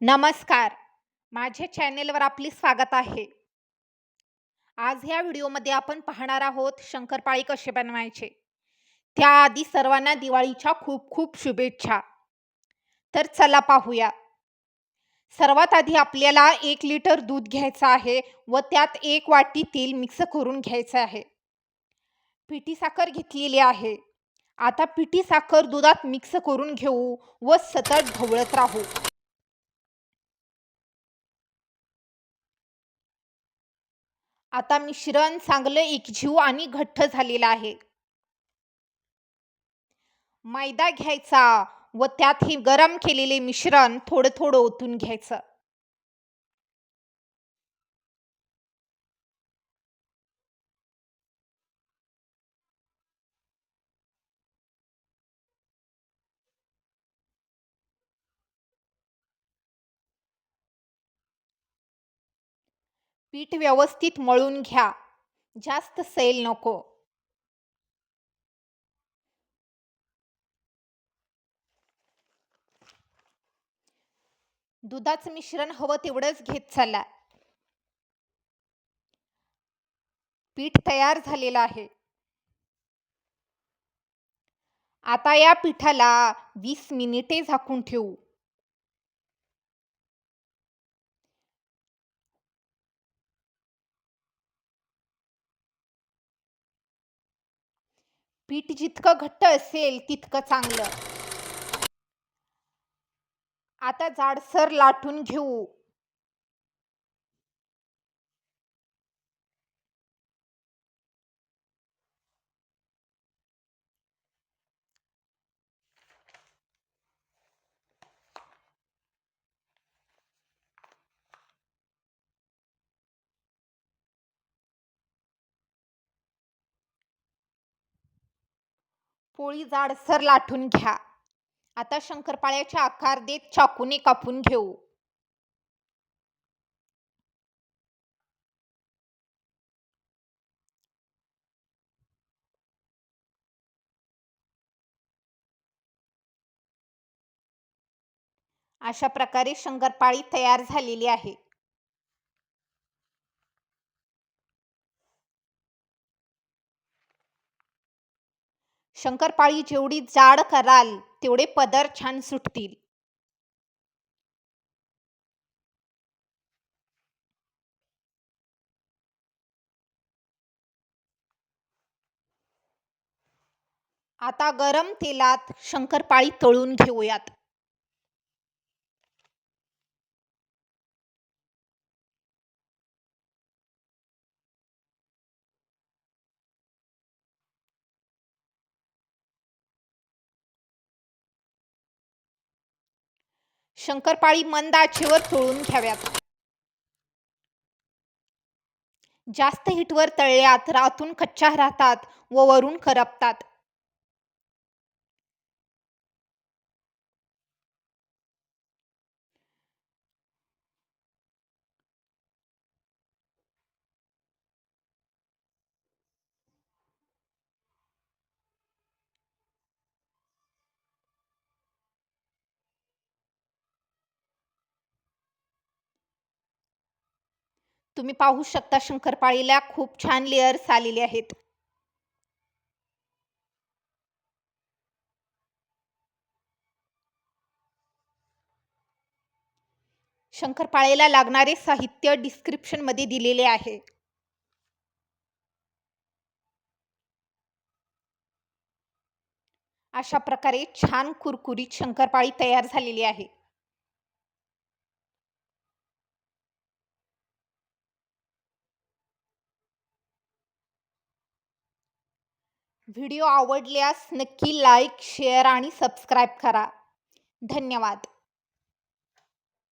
नमस्कार. माझ्या चॅनेलवर आपले स्वागत आहे. आज ह्या व्हिडिओमध्ये आपण पाहणार आहोत शंकरपाळी कसे बनवायचे. त्याआधी सर्वांना दिवाळीच्या खूप खूप शुभेच्छा. तर चला पाहूया. सर्वात आधी आपल्याला एक लिटर दूध घ्यायचं आहे व त्यात एक वाटी तेल मिक्स करून घ्यायचं आहे. पिठी साखर घेतलेली आहे. आता पिठी साखर दुधात मिक्स करून घेऊ व सतत ढवळत राहू. आता मिश्रण चांगलं एकजीव आणि घट्ट झालेलं आहे. मैदा घ्यायचा व त्यात हे गरम केलेले मिश्रण थोडं थोडं ओतून घ्यायचं. पीठ व्यवस्थित मळून घ्या. जास्त सैल नको. दुधाचं मिश्रण हवं तेवढंच घेत चला. पीठ तयार झालेलं आहे. आता या पिठाला वीस मिनिटे झाकून ठेवू. पीठ जितकं घट्ट असेल तितकं चांगलं. आता जाडसर लाटून घेऊ. पोळी जाडसर लाटून घ्या. आता शंकरपाळ्याचे आकार देत चाकूने कापून घेऊ. अशा प्रकारे शंकरपाळी तयार झालेली आहे. शंकरपाळी जेवढी जाड कराल तेवढे पदर छान सुटतील. आता गरम तेलात शंकरपाळी तळून घेऊयात. शंकरपाळी मंद आचेवर तळून घ्याव्यात. जास्त हिटवर तळल्यात रातून कच्च्या राहतात व वरून करपतात. तुम्ही पाहू शकता शंकरपाळीला खूप छान लेअर्स आलेले आहेत. शंकरपाळेला लागणारे साहित्य डिस्क्रिप्शनमध्ये दिलेले आहे. अशा प्रकारे छान कुरकुरीत शंकरपाळी तयार झालेली आहे. व्हिडिओ आवडल्यास नक्की लाईक शेअर आणि सबस्क्राईब करा. धन्यवाद.